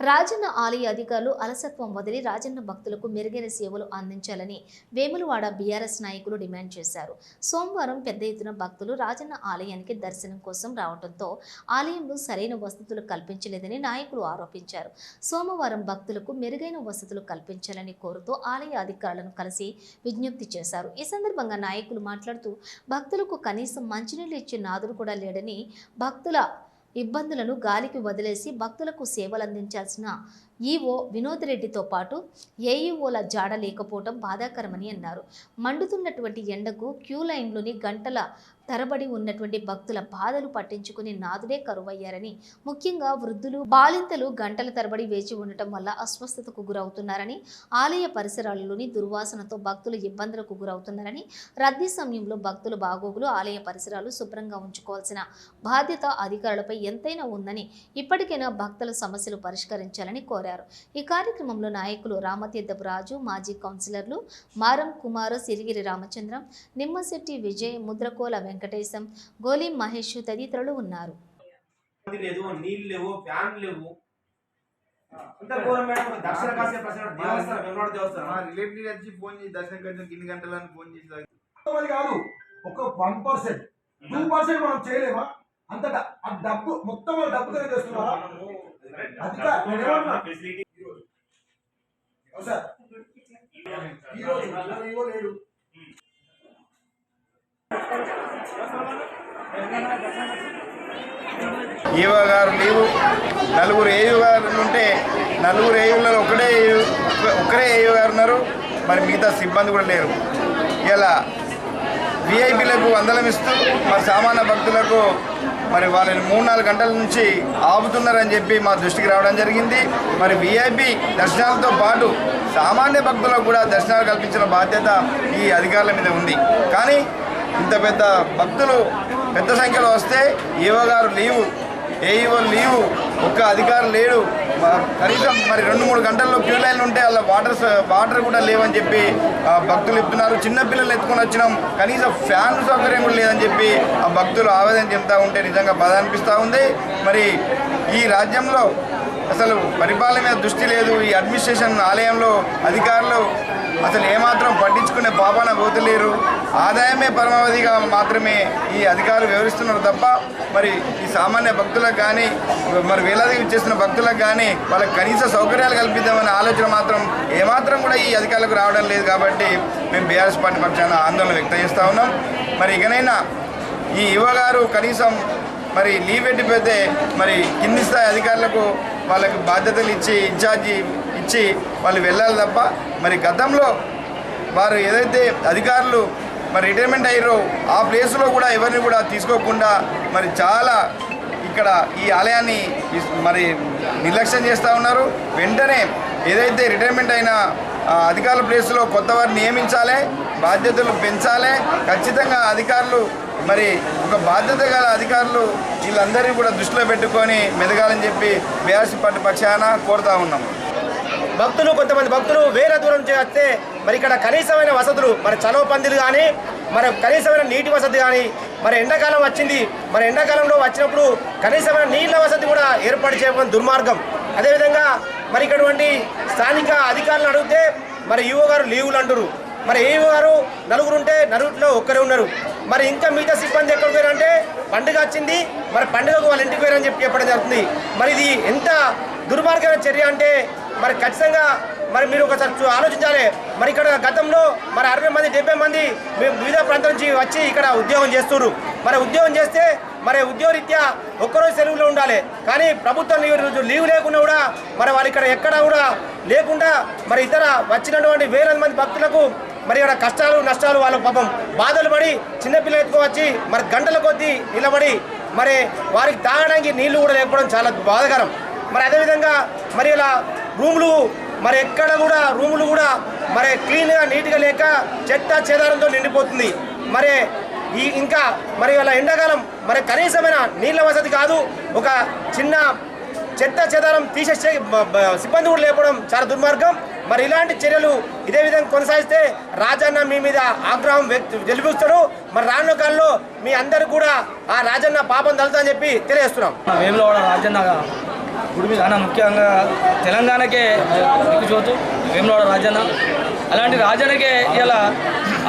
రాజన్న ఆలయ అధికారులు అలసత్వం వదిలి రాజన్న భక్తులకు మెరుగైన సేవలు అందించాలని వేములవాడ బీఆర్ఎస్ నాయకులు డిమాండ్ చేశారు. సోమవారం పెద్ద ఎత్తున భక్తులు రాజన్న ఆలయానికి దర్శనం కోసం రావడంతో ఆలయంలో సరైన వసతులు కల్పించలేదని నాయకులు ఆరోపించారు. సోమవారం భక్తులకు మెరుగైన వసతులు కల్పించాలని కోరుతూ ఆలయ అధికారులను కలిసి విజ్ఞప్తి చేశారు. ఈ సందర్భంగా నాయకులు మాట్లాడుతూ భక్తులకు కనీసం మంచినీళ్ళు ఇచ్చే నాదుడు కూడా లేడని భక్తుల ఇబ్బందులను గాలికి వదిలేసి భక్తులకు సేవలు అందించాల్సిన ఈఓ వినోద్ రెడ్డితో పాటు ఏఈఓల జాడ లేకపోవడం బాధాకరమని అన్నారు. మండుతున్నటువంటి ఎండకు క్యూ లైన్లోని గంటల తరబడి ఉన్నటువంటి భక్తుల బాధలు పట్టించుకుని నాదుడే కరువయ్యారని ముఖ్యంగా వృద్ధులు బాలింతలు గంటల తరబడి వేచి ఉండటం వల్ల అస్వస్థతకు గురవుతున్నారని ఆలయ పరిసరాలలోని దుర్వాసనతో భక్తులు ఇబ్బందులకు గురవుతున్నారని రద్దీ సమయంలో భక్తుల బాగోగులు ఆలయ పరిసరాలు శుభ్రంగా ఉంచుకోవాల్సిన బాధ్యత అధికారులపై ఎంతైనా ఉందని ఇప్పటికైనా భక్తుల సమస్యలు పరిష్కరించాలని కోరారు. ఈ కార్యక్రమంలో నాయకులు రామతీర్థపు రాజు మాజీ కౌన్సిలర్లు మారం కుమారు సిరిగిరి రామచంద్రం నిమ్మశెట్టి విజయ్ ముద్రకోల వెంకట వెంకటేశం గోలి మహేష్ తదితరులు ఉన్నారు. లేదు నీళ్ళు లేవు ఫ్యాన్ లేవు. వచ్చి ఫోన్ చేసి దర్శనం కలిసి ఇన్ని గంటలని ఫోన్ చేసి అది కాదు ఒక వన్ పర్సెంట్. టూ పర్సెంట్ మనం చేయలేమా? అంత డ- ఆ డబ్బు మొత్తం వాళ్ళు చేస్తున్నారా? అది సార్? ఇవో లేడు. ఈవో గారు లీవు నలుగురు ఏయు గారు ఉంటే నలుగురు ఏయులలో ఒకటే ఏయు ఒక్కరే ఏయు గారు ఉన్నారు. మరి మిగతా సిబ్బంది కూడా లేరు. ఇలా విఐపీలకు వందలం ఇస్తూ మరి సామాన్య భక్తులకు మరి వాళ్ళని మూడు నాలుగు గంటల నుంచి ఆపుతున్నారని చెప్పి మా దృష్టికి రావడం జరిగింది. మరి విఐపి దర్శనాలతో పాటు సామాన్య భక్తులకు కూడా దర్శనాలు కల్పించిన బాధ్యత ఈ అధికారుల మీద ఉంది. కానీ ఇంత పెద్ద భక్తులు పెద్ద సంఖ్యలో వస్తే ఏవో గారు లీవు. AEO leave. ఒక్క అధికారం లేడు. కనీసం మరి రెండు మూడు గంటల్లో క్యూ లైన్లు ఉంటే అలా వాటర్ వాటర్ కూడా లేవని చెప్పి ఆ, భక్తులు చెప్తున్నారు. చిన్నపిల్లలు ఎత్తుకొని వచ్చినాం. కనీసం ఫ్యాన్ సౌకర్యం కూడా లేదని చెప్పి ఆ భక్తులు ఆవేదన చెందుతూ ఉంటే నిజంగా బాధ అనిపిస్తూ ఉంది. మరి ఈ రాజ్యంలో అసలు పరిపాలన మీద దృష్టి లేదు. ఈ అడ్మినిస్ట్రేషన్ ఆలయంలో అధికారులు అసలు ఏమాత్రం పట్టించుకునే పాపాన పోతలేరు. ఆదాయమే పరమావధిగా మాత్రమే ఈ అధికారులు వివరిస్తున్నారు తప్ప మరి ఈ సామాన్య భక్తులకు కానీ మరి వేలాది చేస్తున్న భక్తులకు కానీ వాళ్ళకి కనీస సౌకర్యాలు కల్పిద్దామనే ఆలోచన మాత్రం ఏమాత్రం కూడా ఈ అధికారులకు రావడం లేదు కాబట్టి మేము బీఆర్ఎస్ పార్టీ పక్షాన ఆందోళన వ్యక్తం చేస్తూ ఉన్నాం. మరి ఇకనైనా ఈ యువ గారు కనీసం మరి లీవ్ పెట్టిపోతే మరి కింది స్థాయి అధికారులకు వాళ్ళకి బాధ్యతలు ఇచ్చి ఇన్ఛార్జి ఇచ్చి వాళ్ళు వెళ్ళాలి తప్ప మరి గతంలో వారు ఏదైతే అధికారులు మరి రిటైర్మెంట్ అయ్యారో ఆ ప్లేస్లో కూడా ఎవరిని కూడా తీసుకోకుండా మరి చాలా ఇక్కడ ఈ ఆలయాన్ని మరి నిర్లక్ష్యం చేస్తూ ఉన్నారు. వెంటనే ఏదైతే రిటైర్మెంట్ అయిన అధికారుల ప్లేస్లో కొత్త వారిని నియమించాలి బాధ్యతలు పెంచాలి ఖచ్చితంగా అధికారులు మరి ఒక బాధ్యత గల అధికారులు వీళ్ళందరినీ కూడా దృష్టిలో పెట్టుకొని మెదగాలని చెప్పి బీఆర్సీ పార్టీ పక్షాన కోరుతా ఉన్నాం భక్తులు కొంతమంది భక్తులు వేరే దూరం నుంచి వస్తే మరి ఇక్కడ కనీసమైన వసతులు మరి చలవ పందిలు కానీ మరి కనీసమైన నీటి వసతి కానీ మరి ఎండాకాలం వచ్చింది మరి ఎండాకాలంలో వచ్చినప్పుడు కనీసమైన నీళ్ళ వసతి కూడా ఏర్పాటు చేయడం దుర్మార్గం. అదేవిధంగా మరి ఇక్కడుండి స్థానిక అధికారులను అడిగితే మరి ఈవో గారు లీవులు అంటారు మరి ఈవో గారు నలుగురు ఉంటే నలుగురిలో ఒక్కరే ఉన్నారు. మరి ఇంకా మిగతా సిబ్బంది ఎక్కడ పోయారంటే పండుగ వచ్చింది మరి పండుగకు వాళ్ళ ఇంటికి పోయారని చెప్పి చెప్పడం జరుగుతుంది. మరి ఇది ఎంత దుర్మార్గమైన చర్య అంటే మరి ఖచ్చితంగా మరి మీరు ఒకసారి ఆలోచించాలి. మరి ఇక్కడ గతంలో మరి అరవై మంది డెబ్బై మంది మేము వివిధ ప్రాంతాల నుంచి వచ్చి ఇక్కడ ఉద్యోగం చేస్తున్నారు. మరి ఉద్యోగం చేస్తే మరి ఉద్యోగరీత్యా ఒక్కరోజు సెలవులో ఉండాలి. కానీ ప్రభుత్వం లీవ్ రోజు లీవ్ లేకుండా కూడా మరి వారు ఇక్కడ ఎక్కడ కూడా లేకుండా మరి ఇతర వచ్చినటువంటి వేల మంది భక్తులకు మరి ఇక్కడ కష్టాలు నష్టాలు వాళ్ళ పాపం బాధలు పడి చిన్నపిల్లలు ఎత్తుకోవచ్చి మరి గంటల కొద్దీ నిలబడి మరి వారికి తాగడానికి నీళ్ళు కూడా లేకపోవడం చాలా బాధకరం. మరి అదేవిధంగా మరి ఇలా రూములు మరి ఎక్కడ కూడా రూములు కూడా మరి క్లీన్గా నీట్గా లేక చెత్త చెదారంతో నిండిపోతుంది. మరి ఈ ఇంకా మరి వాళ్ళ ఎండాకాలం మరి కనీసమైన నీళ్ళ వసతి కాదు. ఒక చిన్న చెత్త చెదారం తీసేసే సిబ్బంది కూడా లేకపోవడం చాలా దుర్మార్గం. మరి ఇలాంటి చర్యలు ఇదే విధంగా కొనసాగిస్తే రాజన్న మీ మీద ఆగ్రహం వ్యక్తి వెలిపిస్తాడు. మరి రానున్న కాలంలో మీ అందరు కూడా ఆ రాజన్న పాపం తలుతా అని చెప్పి తెలియజేస్తున్నాం. వేములవాడ రాజన్న గుడి మీద. చాలా ముఖ్యంగా తెలంగాణకే దిక్కుచోతు వేములవాడ రాజన్న. అలాంటి రాజన్నకే ఇలా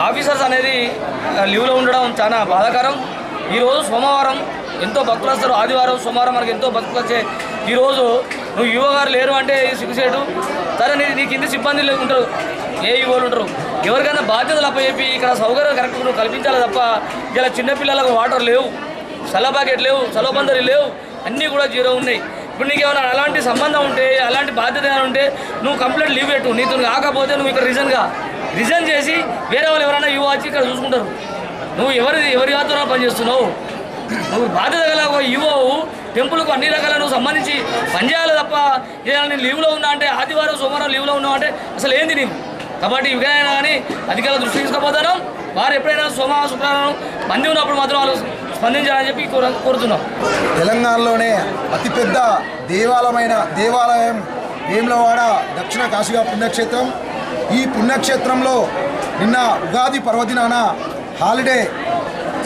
ఆఫీసర్స్ అనేది లీవ్లో ఉండడం చాలా బాధాకరం. ఈరోజు సోమవారం ఎంతో భక్తులు వస్తారు. ఆదివారం సోమవారం మనకి ఎంతో భక్తులు వచ్చే ఈరోజు నువ్వు యువ గారు లేరు అంటే సిగ్గుసేటు సరే నీ నీ కింద సిబ్బంది ఉంటారు. ఏ యువలు ఉంటారు? ఎవరికైనా బాధ్యతలు అప్పచెప్పి ఇక్కడ సౌకర్యం కరెక్ట్ నువ్వు కల్పించాలి తప్ప ఇలా చిన్నపిల్లలకు వాటర్ లేవు సల ప్యాకెట్ లేవు సలబందరి లేవు అన్నీ కూడా జీరో ఉన్నాయి. ఇప్పుడు నీకు ఏమైనా అలాంటి సంబంధం ఉంటే అలాంటి బాధ్యత ఏమైనా ఉంటే నువ్వు కంప్లైంట్ లీవ్ పెట్టు నీతో కాకపోతే నువ్వు ఇక్కడ రిజన్గా రిజైన్ చేసి వేరే వాళ్ళు ఎవరైనా యువ వచ్చి ఇక్కడ చూసుకుంటారు. నువ్వు ఎవరి ఎవరి ఆధ్వర్యంలో పనిచేస్తున్నావు నువ్వు బాధ్యత గల యువవు టెంపుల్కు అన్ని రకాల నువ్వు సంబంధించి పనిచేయాలి తప్ప ఏదైనా నేను లీవ్లో ఉన్నా అంటే ఆదివారం సోమవారం లీవ్లో ఉన్నావు అంటే అసలు ఏంది నీవు? కాబట్టి ఇవైనా కానీ అధికారుల దృష్టి తీసుకుపోతాను. వారు ఎప్పుడైనా సోమ శుక్రవారం మంది ఉన్నప్పుడు మాత్రం వాళ్ళు స్పందించాలని చెప్పి కోరుతున్నాం. తెలంగాణలోనే అతిపెద్ద దేవాలయమైన దేవాలయం వేములవాడ దక్షిణ కాశీగా పుణ్యక్షేత్రం. ఈ పుణ్యక్షేత్రంలో నిన్న ఉగాది పర్వదినాన హాలిడే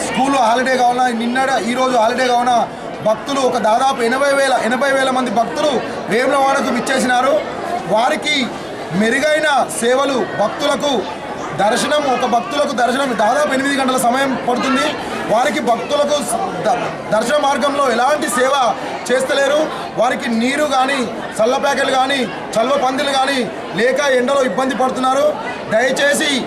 స్కూల్ హాలిడే కావాలన్నా నిన్న ఈరోజు హాలిడే కావున భక్తులు ఒక దాదాపు ఎనభై వేల ఎనభై వేల మంది భక్తులు వేములవాడకు విచ్చేసినారు. వారికి మెరుగైన సేవలు భక్తులకు దర్శనం ఒక భక్తులకు దర్శనం దాదాపు ఎనిమిది గంటల సమయం పడుతుంది. వారికి భక్తులకు ద- దర్శన మార్గంలో ఎలాంటి సేవ చేస్తలేరు. వారికి నీరు కానీ చల్ల ప్యాకెట్లు కానీ చల్వ పందిలు కానీ లేక ఎండలో ఇబ్బంది పడుతున్నారు. దయచేసి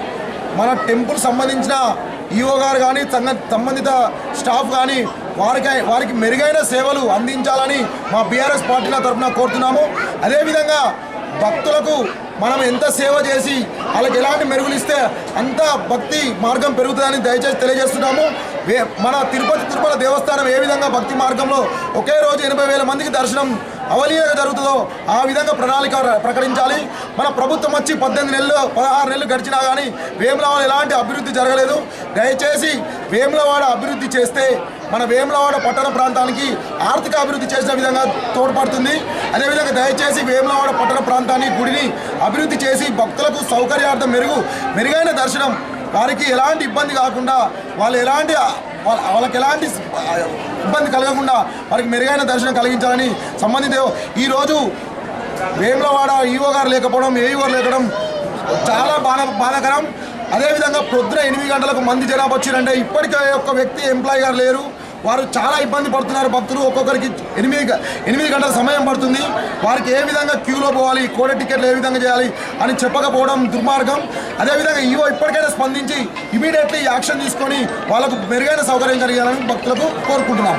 మన టెంపుల్ సంబంధించిన ఈఓ గారు కానీ సంబంధిత స్టాఫ్ కానీ వారికి వారికి మెరుగైన సేవలు అందించాలని మా బీఆర్ఎస్ పార్టీల తరఫున కోరుతున్నాము. అదేవిధంగా భక్తులకు మనం ఎంత సేవ చేసి వాళ్ళకి ఎలాంటి మెరుగులు ఇస్తే అంత భక్తి మార్గం పెరుగుతుందని దయచేసి తెలియజేస్తున్నాము. వే- మన తిరుపతి తిరుపతి దేవస్థానం ఏ విధంగా భక్తి మార్గంలో ఒకే రోజు ఎనభై వేల మందికి దర్శనం అవలీలగా జరుగుతుందో ఆ విధంగా ప్రణాళిక ప్రకటించాలి. మన ప్రభుత్వం వచ్చి పద్దెనిమిది నెలలు పదహారు నెలలు గడిచినా కానీ వేములవాడ ఎలాంటి అభివృద్ధి జరగలేదు. దయచేసి వేములవాడ అభివృద్ధి చేస్తే మన వేములవాడ పట్టణ ప్రాంతానికి ఆర్థిక అభివృద్ధి చేసిన విధంగా తోడ్పడుతుంది. అదేవిధంగా దయచేసి వేములవాడ పట్టణ ప్రాంతాన్ని గుడిని అభివృద్ధి చేసి భక్తులకు సౌకర్యార్థం మెరుగు మెరుగైన దర్శనం. వారికి ఎలాంటి ఇబ్బంది కాకుండా వాళ్ళు ఎలాంటి వాళ్ళకి ఎలాంటి ఇబ్బంది కలగకుండా వారికి మెరుగైన దర్శనం కలిగించాలని సంబంధిత ఈరోజు వేములవాడ ఈవో గారు లేకపోవడం ఏఈఓ గారు లేకపోవడం చాలా బాధ బాధాకరం. అదేవిధంగా పొద్దున ఎనిమిది గంటలకు మంది జనాభా వచ్చిరంటే ఇప్పటికే ఒక్క వ్యక్తి ఎంప్లాయీ గారు లేరు. వారు చాలా ఇబ్బంది పడుతున్నారు భక్తులు. ఒక్కొక్కరికి ఎనిమిది ఎనిమిది గంటల సమయం పడుతుంది. వారికి ఏ విధంగా క్యూలో పోవాలి కోడ టికెట్లు ఏ విధంగా చేయాలి అని చెప్పకపోవడం దుర్మార్గం. అదేవిధంగా ఈవో ఇప్పటికైనా స్పందించి ఇమీడియట్లీ యాక్షన్ తీసుకొని వాళ్ళకు మెరుగైన సౌకర్యం కలిగాలని భక్తులకు కోరుకుంటున్నాం.